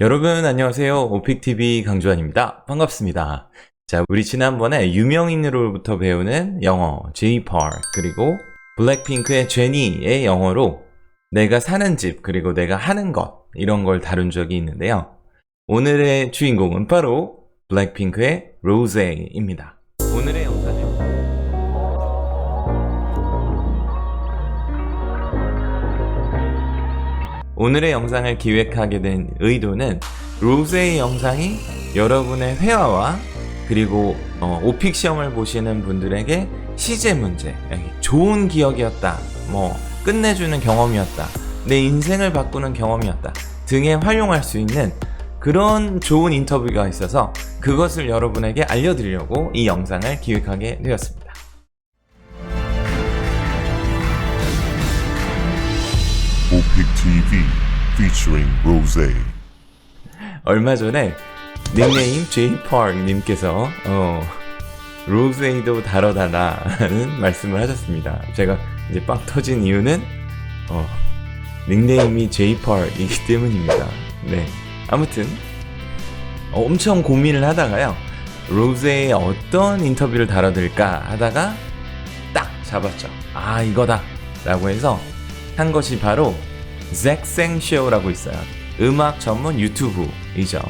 여러분 안녕하세요. 오픽TV 강주환입니다. 반갑습니다. 자, 우리 지난번에 유명인으로부터 배우는 영어 J-Park 그리고 블랙핑크의 제니의 영어로 내가 사는 집 그리고 내가 하는 것 이런 걸 다룬 적이 있는데요. 오늘의 주인공은 바로 블랙핑크의 로제입니다. 오늘의 오늘의 영상을 기획하게 된 의도는 로제의 영상이 여러분의 회화와 그리고 어, 오픽 시험을 보시는 분들에게 시제 문제, 좋은 기억이었다, 뭐 끝내주는 경험이었다, 내 인생을 바꾸는 경험이었다 등에 활용할 수 있는 그런 좋은 인터뷰가 있어서 그것을 여러분에게 알려드리려고 이 영상을 기획하게 되었습니다. TV featuring Rose. 얼마 전에 닉네임 제이파크님께서 어, 로즈에이도 다뤄달라는 말씀을 하셨습니다. 제가 이제 빵 터진 이유는 어, 닉네임이 제이파크이기 때문입니다. 네, 아무튼 어, 엄청 고민을 하다가요. 로즈의 어떤 인터뷰를 다뤄드릴까 하다가 딱 잡았죠. 아 이거다 라고 해서 한 것이 바로 잭생쇼라고 있어요. 음악 전문 유튜브이죠.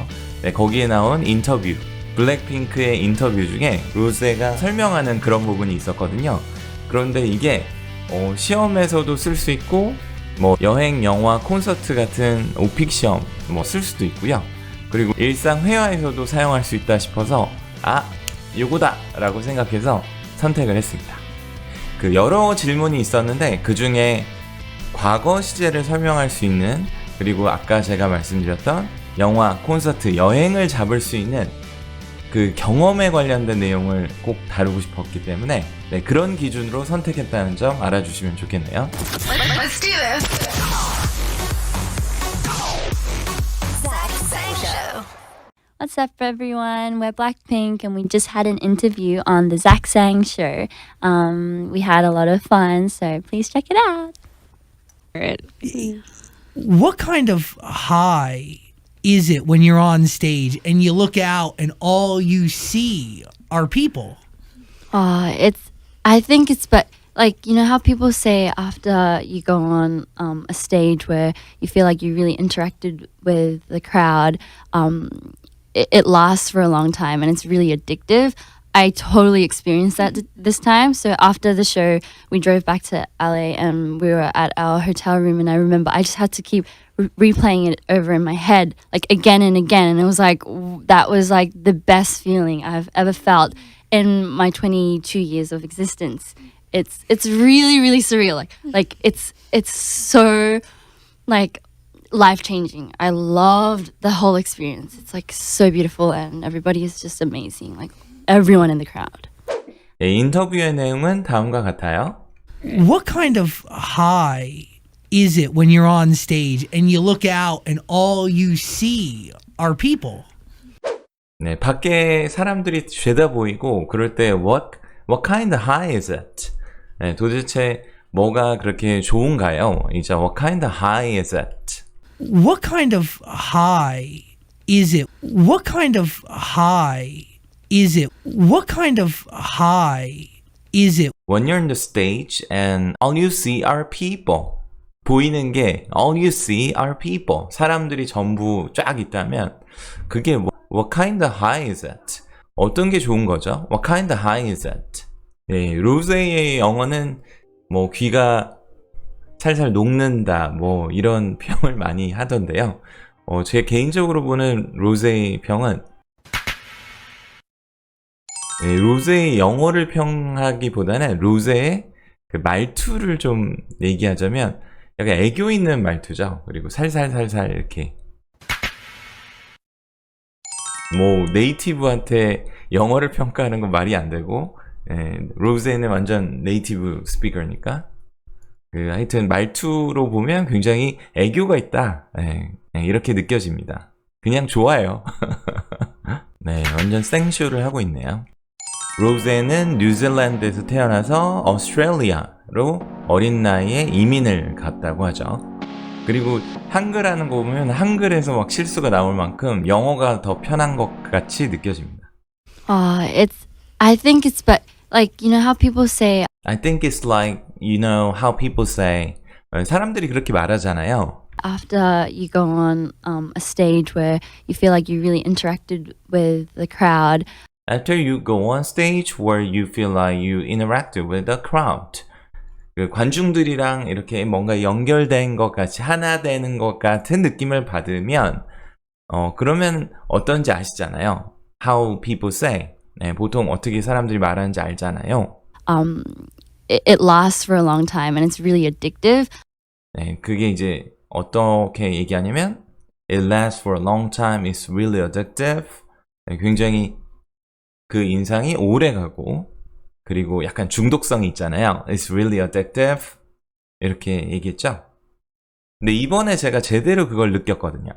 네, 거기에 나온 인터뷰, 블랙핑크의 인터뷰 중에 로제가 설명하는 그런 부분이 있었거든요. 그런데 이게 어, 시험에서도 쓸 수 있고, 뭐 여행, 영화, 콘서트 같은 오픽 시험 뭐 쓸 수도 있고요. 그리고 일상 회화에서도 사용할 수 있다 싶어서 아, 요거다 라고 생각해서 선택을 했습니다. 그 여러 질문이 있었는데 그 중에 과거 시제를 설명할 수 있는 그리고 아까 제가 말씀드렸던 영화, 콘서트, 여행을 잡을 수 있는 그 경험에 관련된 내용을 꼭 다루고 싶었기 때문에 네, 그런 기준으로 선택했다는 점 알아주시면 좋겠네요. What's up, everyone? We're Blackpink, and we just had an interview on the Zach Sang show. Um, we had a lot of fun, so please check it out. What kind of high is it when you're on stage and you look out and all you see are people? Uh, it's. I think it's, but like you know how people say after you go on um, a stage where you feel like you really interacted with the crowd, um, it, it lasts for a long time and it's really addictive. I totally experienced that th- this time. So after the show, we drove back to LA and we were at our hotel room. And I remember I just had to keep re- replaying it over in my head, like again and again. And it was like, that was like the best feeling I've ever felt in my 22 years of existence. It's it's really really surreal. Like like it's it's so like life changing. I loved the whole experience. It's like so beautiful and everybody is just amazing. Like everyone in the crowd. 네, 인터뷰의 내용은 다음과 같아요. What kind of high is it when you're on stage and you look out and all you see are people? 네, 밖에 사람들이 죄다 보이고 그럴 때 what what kind of high is it? 네, 도대체 뭐가 그렇게 좋은가요? 이제 what kind of high is it? What kind of high is it? What kind of high is it? What kind of high is it When you're on the stage and all you see are people. 보이는 게 all you see are people. 사람들이 전부 쫙 있다면 그게 뭐- what kind of high is it? 어떤 게 좋은 거죠? What kind of high is it? 네, 로제의 영어는 뭐 귀가 살살 녹는다 뭐 이런 평을 많이 하던데요. 어, 제 개인적으로 보는 로제의 평은 네, 로제의 영어를 평하기보다는 로제의 그 말투를 좀 얘기하자면 약간 애교 있는 말투죠. 그리고 살살살살 이렇게 뭐 네이티브한테 영어를 평가하는 건 말이 안 되고 예, 로제는 완전 네이티브 스피커니까 그 하여튼 말투로 보면 굉장히 애교가 있다 예, 예, 이렇게 느껴집니다. 그냥 좋아요. 네, 완전 생쇼를 하고 있네요. 로제는 뉴질랜드에서 태어나서 오스트레일리아로 어린 나이에 이민을 갔다고 하죠. 그리고 한글하는 거 보면 한글에서 막 실수가 나올 만큼 영어가 더 편한 것 같이 느껴집니다. Uh, it's. I think it's but like you know how people say I think it's like you know how people say 어, 사람들이 그렇게 말하잖아요. after you go on um, a stage where you feel like you really interacted with the crowd. After you go on stage where you feel like you interacted with the crowd. 그 관중들이랑 이렇게 뭔가 연결된 것 같이 하나 되는 것 같은 느낌을 받으면 어 그러면 어떤지 아시잖아요. How people say. 네, 보통 어떻게 사람들이 말하는지 알잖아요. Um, it, it lasts for a long time and it's really addictive. 네, 그게 이제 어떻게 얘기하냐면 It lasts for a long time. It's really addictive. 네, 굉장히 그 인상이 오래 가고 그리고 약간 중독성이 있잖아요. It's really addictive. 이렇게 얘기했죠. 근데 이번에 제가 제대로 그걸 느꼈거든요.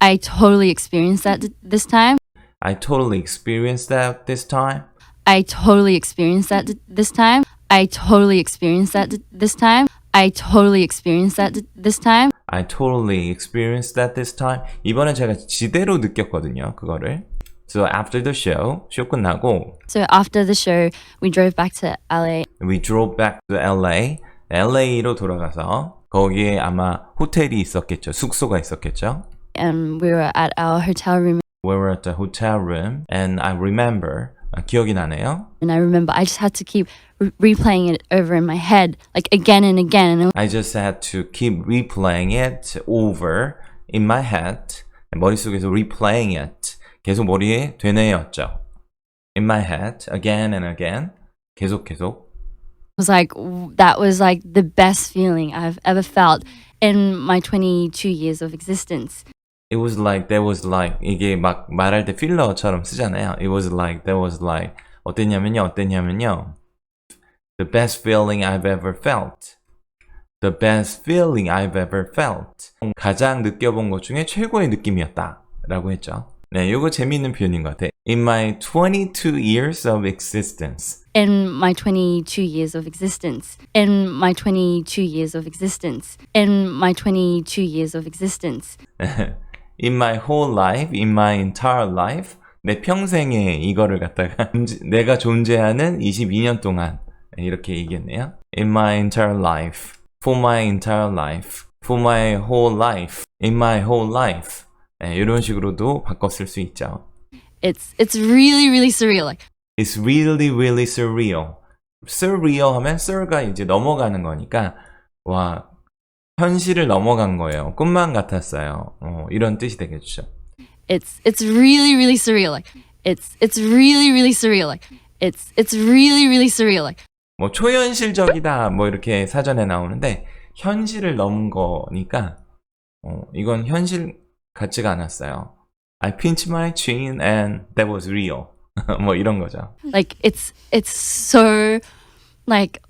I totally experienced that th- this time. I totally experienced that this time. I totally experienced that th- this time. I totally experienced that th- this time. I totally experienced that th- this time. I totally experienced that this time. 이번에 제가 지대로 느꼈거든요. 그거를. So after the show, 쇼 끝나고 So after the show, we drove back to LA we drove back to LA. LA로 돌아가서 거기에 아마 호텔이 있었겠죠. 숙소가 있었겠죠. and we were at our hotel room. We were at the hotel room and I remember 아, 기억이 나네요. And I remember I just had to keep re- replaying it over in my head, like again and again. And I just had to keep replaying it over in my head. 머릿속에서 replaying it. 계속 머리에 되뇌였죠. In my head, again and again. 계속 계속. it was like, w- that was like the best feeling I've ever felt in my 22 years of existence. It was like, there was like, 이게 막 말할 때 필러처럼 쓰잖아요. It was like, there was like, 어땠냐면요, 어땠냐면요. The best feeling I've ever felt. The best feeling I've ever felt. 가장 느껴본 것 중에 최고의 느낌이었다. 라고 했죠. 네, 이거 재미있는 표현인 것 같아. In my 22 years of existence. In my 22 years of existence. In my 22 years of existence. In my 22 years of existence. In my whole life, in my entire life, 내 평생에 이거를 갖다가 내가 존재하는 22년 동안 이렇게 얘기했네요. In my entire life, for my entire life, for my whole life, in my whole life. 네, 이런 식으로도 바꿔 쓸 수 있죠. It's it's really really surreal. Like It's really, really surreal. surreal 하면 sur가 이제 넘어가는 거니까 와 현실을 넘어간 거예요. 꿈만 같았어요. 어, 이런 뜻이 되겠죠. it's it's really really surreal. Like it's it's really really surreal. Like it's it's really really surreal. Like 뭐 초현실적이다 뭐 이렇게 사전에 나오는데 현실을 넘은 거니까 어, 이건 현실 같지가 않았어요. I pinched my chin and that was real. 뭐 이런 거죠. like it's it's so like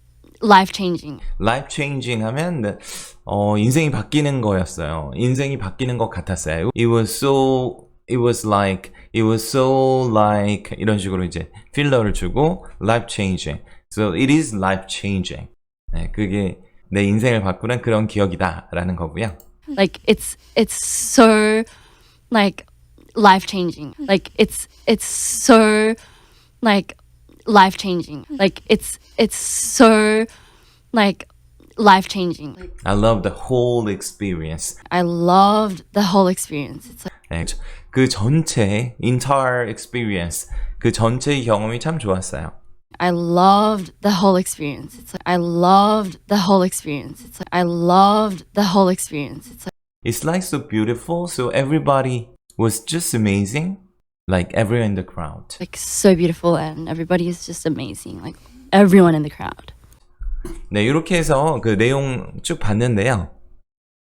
life changing. Life changing 하면 네, 어, 인생이 바뀌는 거였어요. 인생이 바뀌는 것 같았어요. It was so it was like it was so like 이런 식으로 이제 필러를 주고 life changing. So it is life changing. 네, 그게 내 인생을 바꾸는 그런 기억이다라는 거고요. Like it's it's so like life changing. Like it's it's so like life changing. Like it's it's so like life changing. I love the whole experience. I loved the whole experience. It's like 네, 저- 그 전체 entire experience 그 전체의 경험이 참 좋았어요. I loved the whole experience. It's like I loved the whole experience. It's like I loved the whole experience. It's like It's like so beautiful. So everybody was just amazing. Like everyone in the crowd. like so beautiful and everybody is just amazing. Like everyone in the crowd. 네, 이렇게 해서 그 내용 쭉 봤는데요.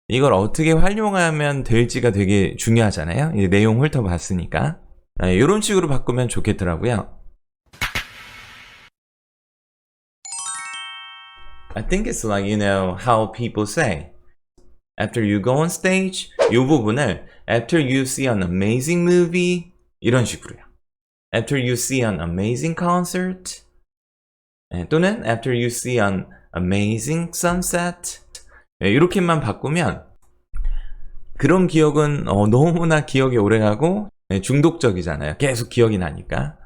이걸 어떻게 활용하면 될지가 되게 중요하잖아요. 이 내용 훑어봤으니까. 네, 이런 식으로 바꾸면 좋겠더라고요. I think it's like, you know, how people say. After you go on stage, 이 부분을 after you see an amazing movie 이런 식으로요. After you see an amazing concert 네, 또는 after you see an amazing sunset 네, 이렇게만 바꾸면 그런 기억은 어, 너무나 기억에 오래가고 네, 중독적이잖아요. 계속 기억이 나니까.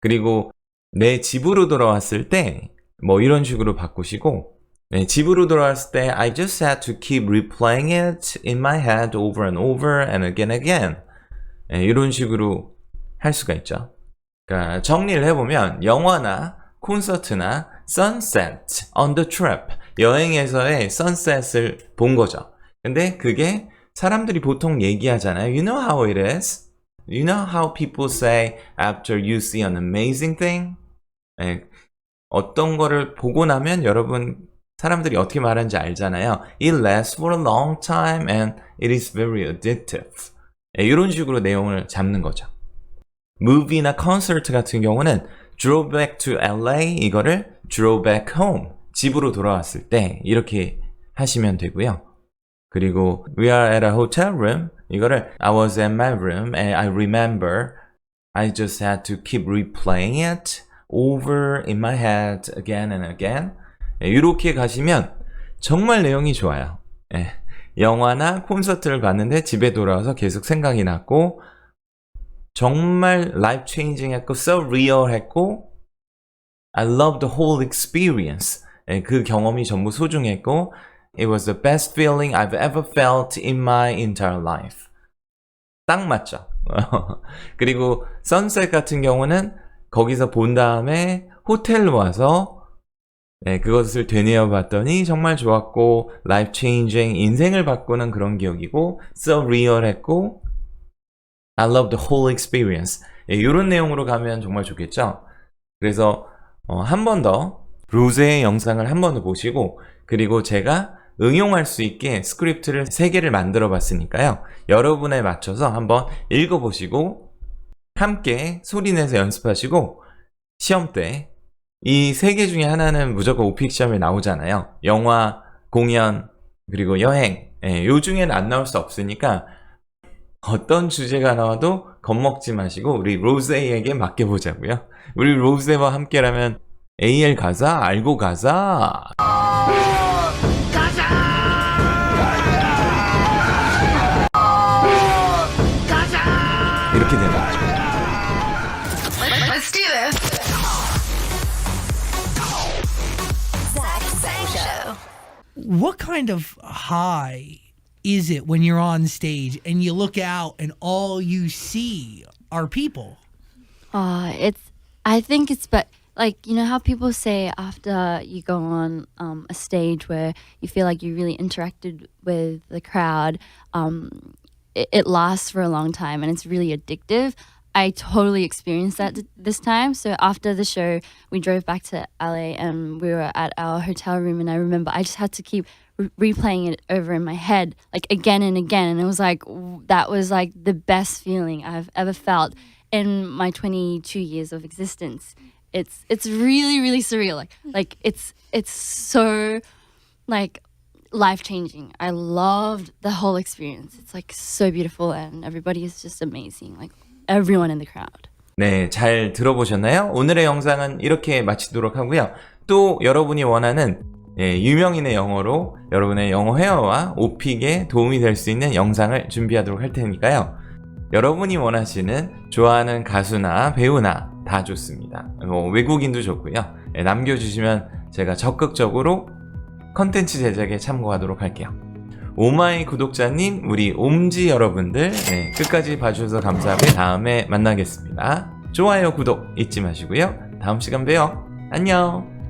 그리고 내 집으로 돌아왔을 때 뭐 이런 식으로 바꾸시고 네, 집으로 돌아왔을 때 I just had to keep replaying it in my head over and over and again again 네, 이런 식으로 할 수가 있죠. 그러니까 정리를 해보면 영화나 콘서트나 sunset on the trip 여행에서의 sunset을 본 거죠. 근데 그게 사람들이 보통 얘기하잖아요. You know how it is? You know how people say after you see an amazing thing? 예, 어떤 거를 보고 나면 여러분 사람들이 어떻게 말하는지 알잖아요. It lasts for a long time and it is very addictive. 예, 이런 식으로 내용을 잡는 거죠. movie나 콘서트 같은 경우는 drove back to LA 이거를 drove back home 집으로 돌아왔을 때 이렇게 하시면 되고요. 그리고 we are at a hotel room 이거를 I was at my room and I remember I just had to keep replaying it over in my head again and again 예, 이렇게 가시면 정말 내용이 좋아요. 예, 영화나 콘서트를 봤는데 집에 돌아와서 계속 생각이 났고 정말 life changing 했고 so real 했고 I love the whole experience. 예, 그 경험이 전부 소중했고 It was the best feeling I've ever felt in my entire life. 딱 맞죠. 그리고 선셋 같은 경우는 거기서 본 다음에 호텔로 와서 네, 그것을 되뇌어 봤더니 정말 좋았고 life changing 인생을 바꾸는 그런 기억이고 so real 했고 I love the whole experience. 예, 이런 내용으로 가면 정말 좋겠죠. 그래서 어, 한 번더 루즈의 영상을 한 번 더 보시고 그리고 제가 응용할 수 있게 스크립트를 3개를 만들어 봤으니까요. 여러분에 맞춰서 한번 읽어보시고 함께 소리내서 연습하시고 시험 때 이 세 개 중에 하나는 무조건 오픽 시험에 나오잖아요. 영화, 공연, 그리고 여행. 예, 요 중에는 안 나올 수 없으니까 어떤 주제가 나와도 겁먹지 마시고 우리 로즈에이에게 맡겨보자고요. 우리 로즈와 함께라면 AL 가자, 알고 가자. What kind of high is it when you're on stage and you look out and all you see are people? Uh, it's. I think it's but like you know how people say after you go on um, a stage where you feel like you really interacted with the crowd, um, it, it lasts for a long time and it's really addictive. I totally experienced that th- this time. So after the show, we drove back to LA and we were at our hotel room. And I remember I just had to keep re- replaying it over in my head, like again and again. And it was like, w- that was like the best feeling I've ever felt in my 22 years of existence. It's it's really really surreal. Like hmm. like it's it's so like life changing. I loved the whole experience. It's like so beautiful and everybody is just amazing. Like everyone in the crowd. 네, 잘 들어보셨나요? 오늘의 영상은 이렇게 마치도록 하고요. 또 여러분이 원하는 예, 유명인의 영어로 여러분의 영어 회화와 오픽에 도움이 될 수 있는 영상을 준비하도록 할 테니까요. 여러분이 원하시는 좋아하는 가수나 배우나 다 좋습니다. 뭐 외국인도 좋고요. 예, 남겨주시면 제가 적극적으로 컨텐츠 제작에 참고하도록 할게요. 오마이 구독자님, 우리 옴지 여러분들 네, 끝까지 봐주셔서 감사하고요. 다음에 만나겠습니다. 좋아요, 구독 잊지 마시고요. 다음 시간 봬요. 안녕.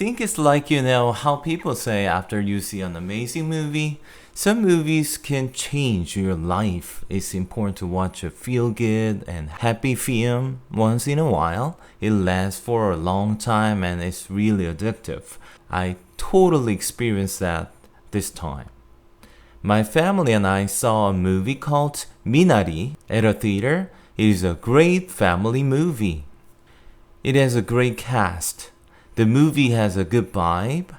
Think it's like, you know, how people say after you see an amazing movie, some movies can change your life. It's important to watch a feel good and happy film once in a while. It lasts for a long time and it's really addictive. I totally experienced that this time. My family and I saw a movie called Minari at a theater. It is a great family movie. It has a great cast. The movie has a good vibe.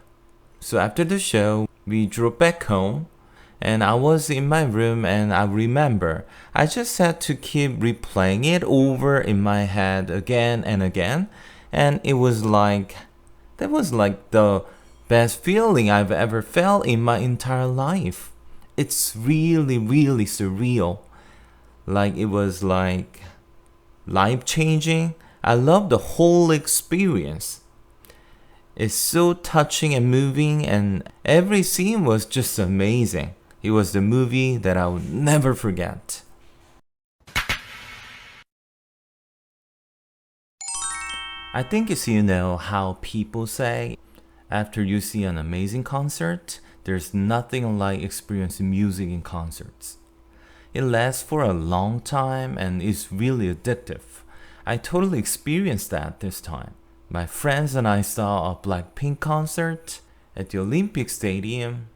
So after the show, we drove back home and I was in my room and I remember I just had to keep replaying it over in my head again and again and it was like that was like the best feeling I've ever felt in my entire life. It's really really surreal. Like it was like life changing. I love the whole experience. It's so touching and moving, and every scene was just amazing. It was the movie that I will never forget. I think it's you know how people say after you see an amazing concert, there's nothing like experiencing music in concerts. It lasts for a long time and is really addictive. I totally experienced that this time. My friends and I saw a Blackpink concert at the Olympic Stadium,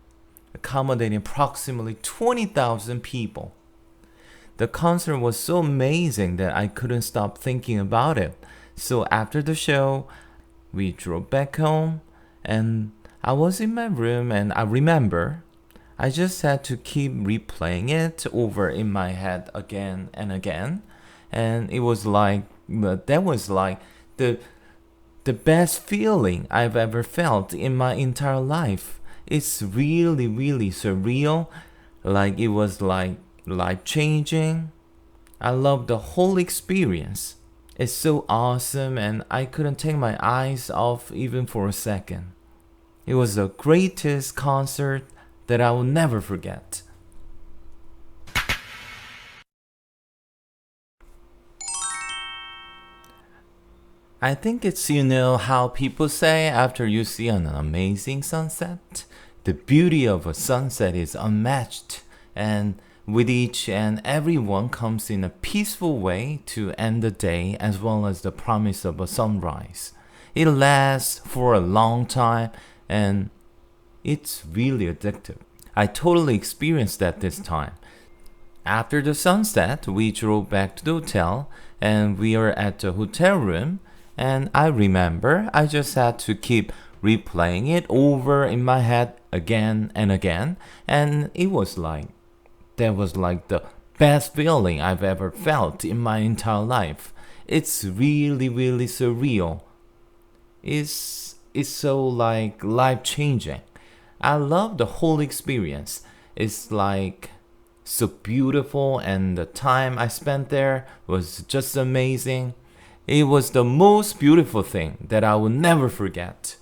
accommodating approximately 20,000 people. The concert was so amazing that I couldn't stop thinking about it. So after the show, we drove back home and I was in my room and I remember I just had to keep replaying it over in my head again and again. And it was like that was like the the best feeling I've ever felt in my entire life. It's really, really surreal. Like it was like life changing. I love the whole experience. It's so awesome, and I couldn't take my eyes off even for a second. It was the greatest concert that I will never forget. I think it's you know how people say after you see an amazing sunset, the beauty of a sunset is unmatched, and with each and every one comes in a peaceful way to end the day as well as the promise of a sunrise. It lasts for a long time and it's really addictive. I totally experienced that this time. After the sunset, we drove back to the hotel and we were at the hotel room. And I remember I just had to keep replaying it over in my head again and again. And it was like, that was like the best feeling I've ever felt in my entire life. It's really, really surreal. It's, it's so like life changing. I love the whole experience. It's like so beautiful, and the time I spent there was just amazing. It was the most beautiful thing that I will never forget.